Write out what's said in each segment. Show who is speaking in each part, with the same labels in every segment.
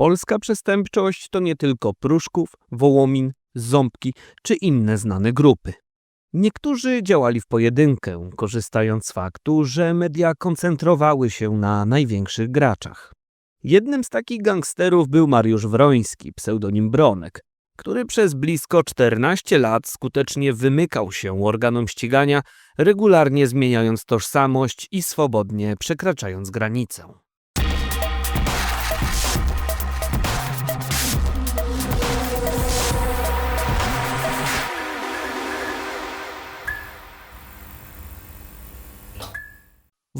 Speaker 1: Polska przestępczość to nie tylko Pruszków, Wołomin, Ząbki czy inne znane grupy. Niektórzy działali w pojedynkę, korzystając z faktu, że media koncentrowały się na największych graczach. Jednym z takich gangsterów był Mariusz Wroński, pseudonim Bronek, który przez blisko 14 lat skutecznie wymykał się organom ścigania, regularnie zmieniając tożsamość i swobodnie przekraczając granicę.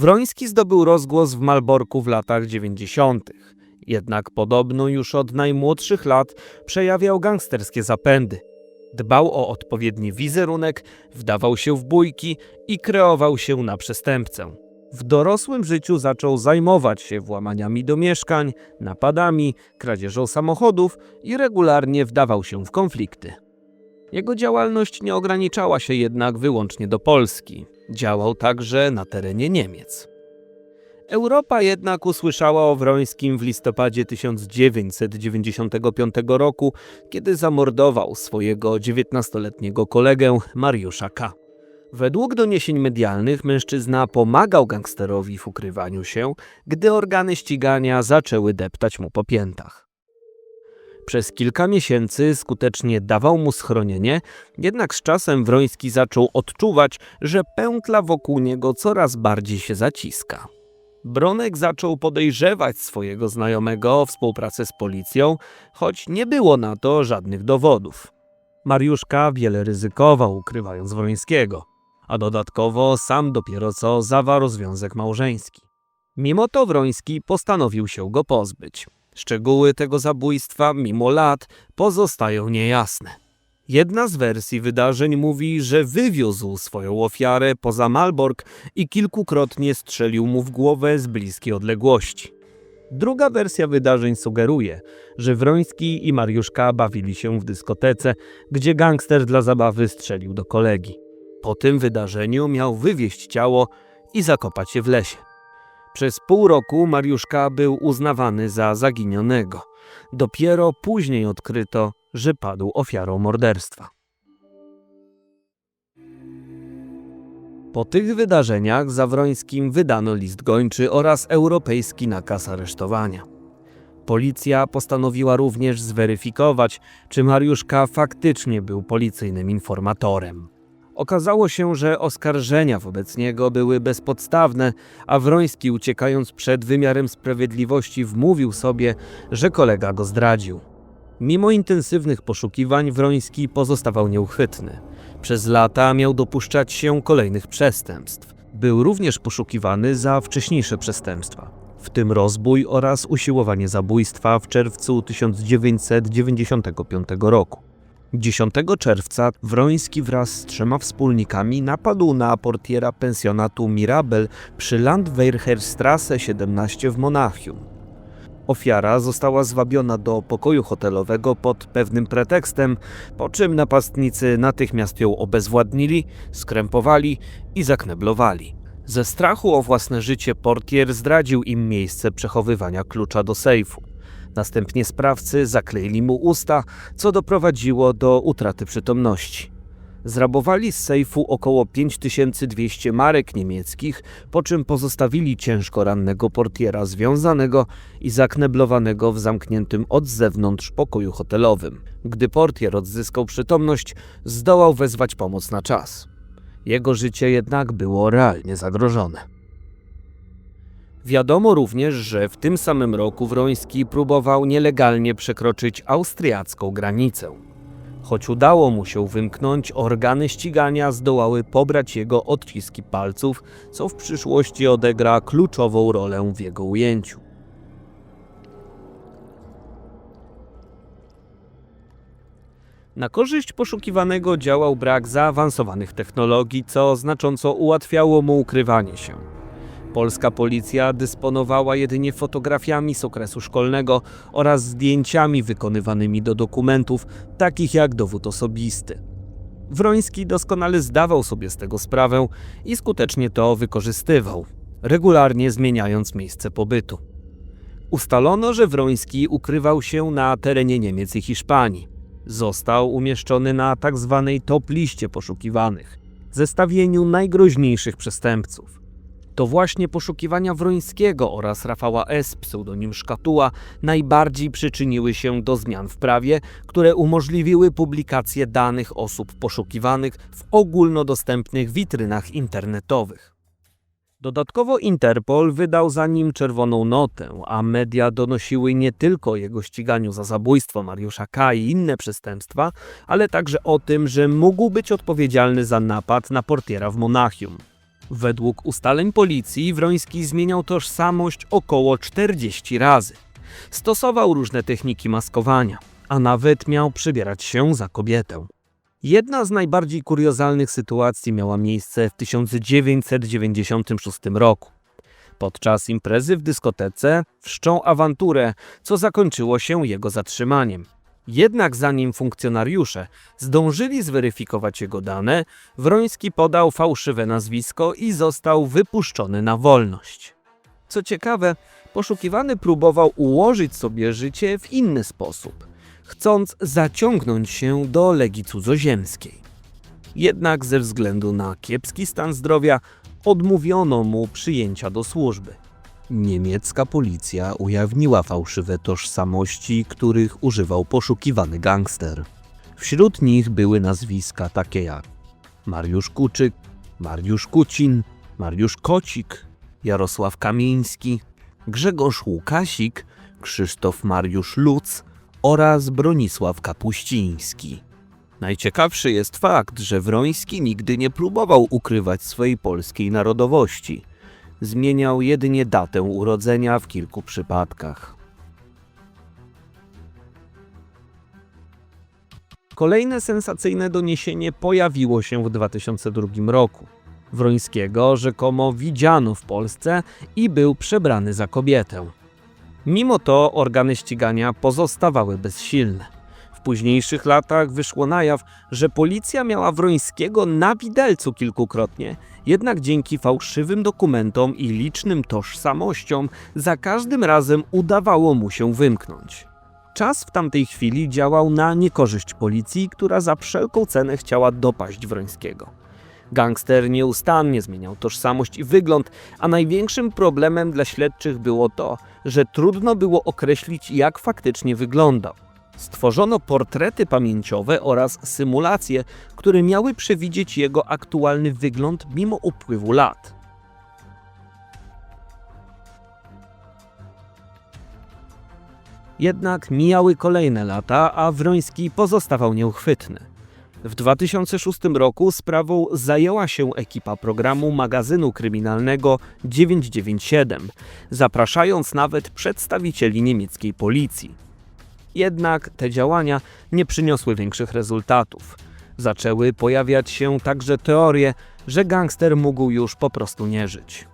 Speaker 1: Wroński zdobył rozgłos w Malborku w latach 90. Jednak podobno już od najmłodszych lat przejawiał gangsterskie zapędy. Dbał o odpowiedni wizerunek, wdawał się w bójki i kreował się na przestępcę. W dorosłym życiu zaczął zajmować się włamaniami do mieszkań, napadami, kradzieżą samochodów i regularnie wdawał się w konflikty. Jego działalność nie ograniczała się jednak wyłącznie do Polski. Działał także na terenie Niemiec. Europa jednak usłyszała o Wrońskim w listopadzie 1995 roku, kiedy zamordował swojego 19-letniego kolegę Mariusza K. Według doniesień medialnych mężczyzna pomagał gangsterowi w ukrywaniu się, gdy organy ścigania zaczęły deptać mu po piętach. Przez kilka miesięcy skutecznie dawał mu schronienie, jednak z czasem Wroński zaczął odczuwać, że pętla wokół niego coraz bardziej się zaciska. Bronek zaczął podejrzewać swojego znajomego o współpracę z policją, choć nie było na to żadnych dowodów. Mariuszka wiele ryzykował, ukrywając Wrońskiego, a dodatkowo sam dopiero co zawarł związek małżeński. Mimo to Wroński postanowił się go pozbyć. Szczegóły tego zabójstwa, mimo lat, pozostają niejasne. Jedna z wersji wydarzeń mówi, że wywiózł swoją ofiarę poza Malbork i kilkukrotnie strzelił mu w głowę z bliskiej odległości. Druga wersja wydarzeń sugeruje, że Wroński i Mariuszka bawili się w dyskotece, gdzie gangster dla zabawy strzelił do kolegi. Po tym wydarzeniu miał wywieźć ciało i zakopać je w lesie. Przez pół roku Mariuszka był uznawany za zaginionego. Dopiero później odkryto, że padł ofiarą morderstwa. Po tych wydarzeniach za Wrońskim wydano list gończy oraz europejski nakaz aresztowania. Policja postanowiła również zweryfikować, czy Mariuszka faktycznie był policyjnym informatorem. Okazało się, że oskarżenia wobec niego były bezpodstawne, a Wroński uciekając przed wymiarem sprawiedliwości wmówił sobie, że kolega go zdradził. Mimo intensywnych poszukiwań Wroński pozostawał nieuchwytny. Przez lata miał dopuszczać się kolejnych przestępstw. Był również poszukiwany za wcześniejsze przestępstwa, w tym rozbój oraz usiłowanie zabójstwa w czerwcu 1995 roku. 10 czerwca Wroński wraz z trzema wspólnikami napadł na portiera pensjonatu Mirabel przy Landwehrstrasse 17 w Monachium. Ofiara została zwabiona do pokoju hotelowego pod pewnym pretekstem, po czym napastnicy natychmiast ją obezwładnili, skrępowali i zakneblowali. Ze strachu o własne życie portier zdradził im miejsce przechowywania klucza do sejfu. Następnie sprawcy zakleili mu usta, co doprowadziło do utraty przytomności. Zrabowali z sejfu około 5200 marek niemieckich, po czym pozostawili ciężko rannego portiera związanego i zakneblowanego w zamkniętym od zewnątrz pokoju hotelowym. Gdy portier odzyskał przytomność, zdołał wezwać pomoc na czas. Jego życie jednak było realnie zagrożone. Wiadomo również, że w tym samym roku Wroński próbował nielegalnie przekroczyć austriacką granicę. Choć udało mu się wymknąć, organy ścigania zdołały pobrać jego odciski palców, co w przyszłości odegra kluczową rolę w jego ujęciu. Na korzyść poszukiwanego działał brak zaawansowanych technologii, co znacząco ułatwiało mu ukrywanie się. Polska policja dysponowała jedynie fotografiami z okresu szkolnego oraz zdjęciami wykonywanymi do dokumentów, takich jak dowód osobisty. Wroński doskonale zdawał sobie z tego sprawę i skutecznie to wykorzystywał, regularnie zmieniając miejsce pobytu. Ustalono, że Wroński ukrywał się na terenie Niemiec i Hiszpanii. Został umieszczony na tzw. top liście poszukiwanych, zestawieniu najgroźniejszych przestępców. To właśnie poszukiwania Wrońskiego oraz Rafała S., pseudonim Szkatuła, najbardziej przyczyniły się do zmian w prawie, które umożliwiły publikację danych osób poszukiwanych w ogólnodostępnych witrynach internetowych. Dodatkowo Interpol wydał za nim czerwoną notę, a media donosiły nie tylko o jego ściganiu za zabójstwo Mariusza K. i inne przestępstwa, ale także o tym, że mógł być odpowiedzialny za napad na portiera w Monachium. Według ustaleń policji Wroński zmieniał tożsamość około 40 razy. Stosował różne techniki maskowania, a nawet miał przybierać się za kobietę. Jedna z najbardziej kuriozalnych sytuacji miała miejsce w 1996 roku. Podczas imprezy w dyskotece wszczął awanturę, co zakończyło się jego zatrzymaniem. Jednak zanim funkcjonariusze zdążyli zweryfikować jego dane, Wroński podał fałszywe nazwisko i został wypuszczony na wolność. Co ciekawe, poszukiwany próbował ułożyć sobie życie w inny sposób, chcąc zaciągnąć się do legii cudzoziemskiej. Jednak ze względu na kiepski stan zdrowia odmówiono mu przyjęcia do służby. Niemiecka policja ujawniła fałszywe tożsamości, których używał poszukiwany gangster. Wśród nich były nazwiska takie jak Mariusz Kuczyk, Mariusz Kucin, Mariusz Kocik, Jarosław Kamiński, Grzegorz Łukasik, Krzysztof Mariusz Luc oraz Bronisław Kapuściński. Najciekawszy jest fakt, że Wroński nigdy nie próbował ukrywać swojej polskiej narodowości. Zmieniał jedynie datę urodzenia w kilku przypadkach. Kolejne sensacyjne doniesienie pojawiło się w 2002 roku. Wrońskiego rzekomo widziano w Polsce i był przebrany za kobietę. Mimo to organy ścigania pozostawały bezsilne. W późniejszych latach wyszło na jaw, że policja miała Wrońskiego na widelcu kilkukrotnie, jednak dzięki fałszywym dokumentom i licznym tożsamościom za każdym razem udawało mu się wymknąć. Czas w tamtej chwili działał na niekorzyść policji, która za wszelką cenę chciała dopaść Wrońskiego. Gangster nieustannie zmieniał tożsamość i wygląd, a największym problemem dla śledczych było to, że trudno było określić, jak faktycznie wyglądał. Stworzono portrety pamięciowe oraz symulacje, które miały przewidzieć jego aktualny wygląd mimo upływu lat. Jednak mijały kolejne lata, a Wroński pozostawał nieuchwytny. W 2006 roku sprawą zajęła się ekipa programu magazynu kryminalnego 997, zapraszając nawet przedstawicieli niemieckiej policji. Jednak te działania nie przyniosły większych rezultatów. Zaczęły pojawiać się także teorie, że gangster mógł już po prostu nie żyć.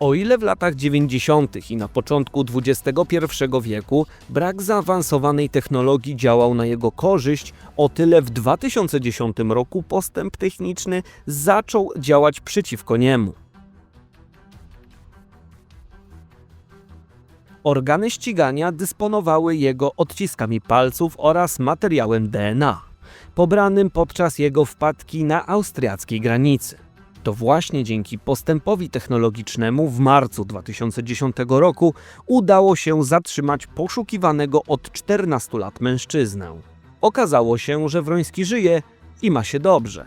Speaker 1: O ile w latach 90. i na początku XXI wieku brak zaawansowanej technologii działał na jego korzyść, o tyle w 2010 roku postęp techniczny zaczął działać przeciwko niemu. Organy ścigania dysponowały jego odciskami palców oraz materiałem DNA, pobranym podczas jego wpadki na austriackiej granicy. To właśnie dzięki postępowi technologicznemu w marcu 2010 roku udało się zatrzymać poszukiwanego od 14 lat mężczyznę. Okazało się, że Wroński żyje i ma się dobrze.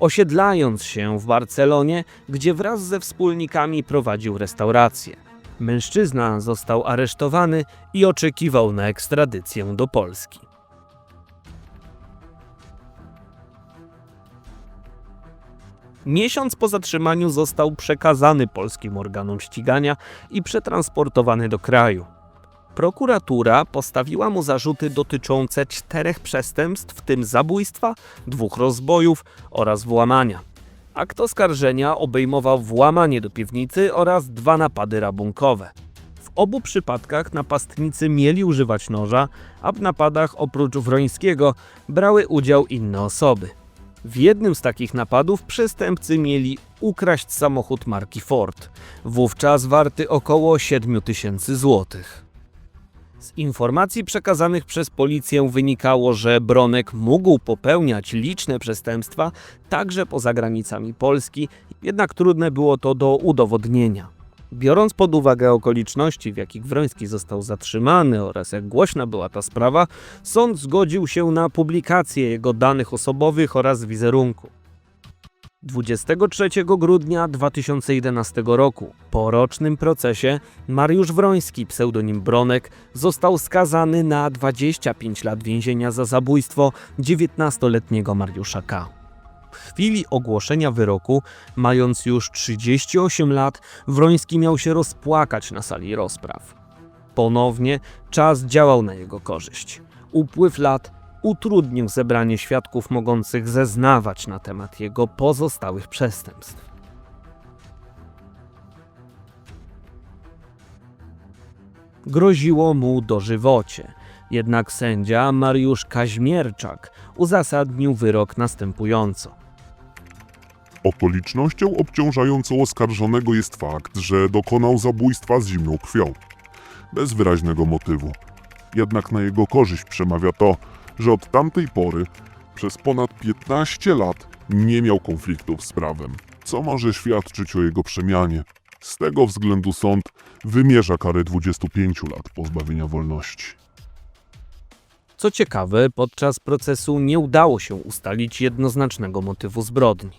Speaker 1: Osiedlając się w Barcelonie, gdzie wraz ze wspólnikami prowadził restaurację. Mężczyzna został aresztowany i oczekiwał na ekstradycję do Polski. Miesiąc po zatrzymaniu został przekazany polskim organom ścigania i przetransportowany do kraju. Prokuratura postawiła mu zarzuty dotyczące czterech przestępstw, w tym zabójstwa, dwóch rozbojów oraz włamania. Akt oskarżenia obejmował włamanie do piwnicy oraz dwa napady rabunkowe. W obu przypadkach napastnicy mieli używać noża, a w napadach oprócz Wrońskiego brały udział inne osoby. W jednym z takich napadów przestępcy mieli ukraść samochód marki Ford, wówczas warty około 7 tysięcy złotych. Z informacji przekazanych przez policję wynikało, że Bronek mógł popełniać liczne przestępstwa także poza granicami Polski, jednak trudne było to do udowodnienia. Biorąc pod uwagę okoliczności, w jakich Wroński został zatrzymany oraz jak głośna była ta sprawa, sąd zgodził się na publikację jego danych osobowych oraz wizerunku. 23 grudnia 2011 roku, po rocznym procesie, Mariusz Wroński, pseudonim Bronek, został skazany na 25 lat więzienia za zabójstwo 19-letniego Mariusza K. W chwili ogłoszenia wyroku, mając już 38 lat, Wroński miał się rozpłakać na sali rozpraw. Ponownie czas działał na jego korzyść. Upływ lat utrudnił zebranie świadków mogących zeznawać na temat jego pozostałych przestępstw. Groziło mu dożywocie, jednak sędzia Mariusz Kaźmierczak uzasadnił wyrok następująco.
Speaker 2: Okolicznością obciążającą oskarżonego jest fakt, że dokonał zabójstwa z zimną krwią, bez wyraźnego motywu. Jednak na jego korzyść przemawia to, że od tamtej pory przez ponad 15 lat nie miał konfliktów z prawem, co może świadczyć o jego przemianie. Z tego względu sąd wymierza karę 25 lat pozbawienia wolności.
Speaker 1: Co ciekawe, podczas procesu nie udało się ustalić jednoznacznego motywu zbrodni.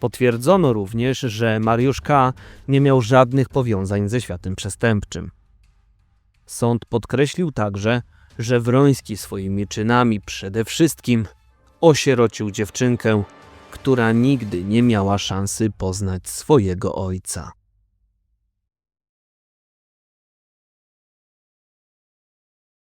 Speaker 1: Potwierdzono również, że Mariusz K. nie miał żadnych powiązań ze światem przestępczym. Sąd podkreślił także, że Wroński swoimi czynami przede wszystkim osierocił dziewczynkę, która nigdy nie miała szansy poznać swojego ojca.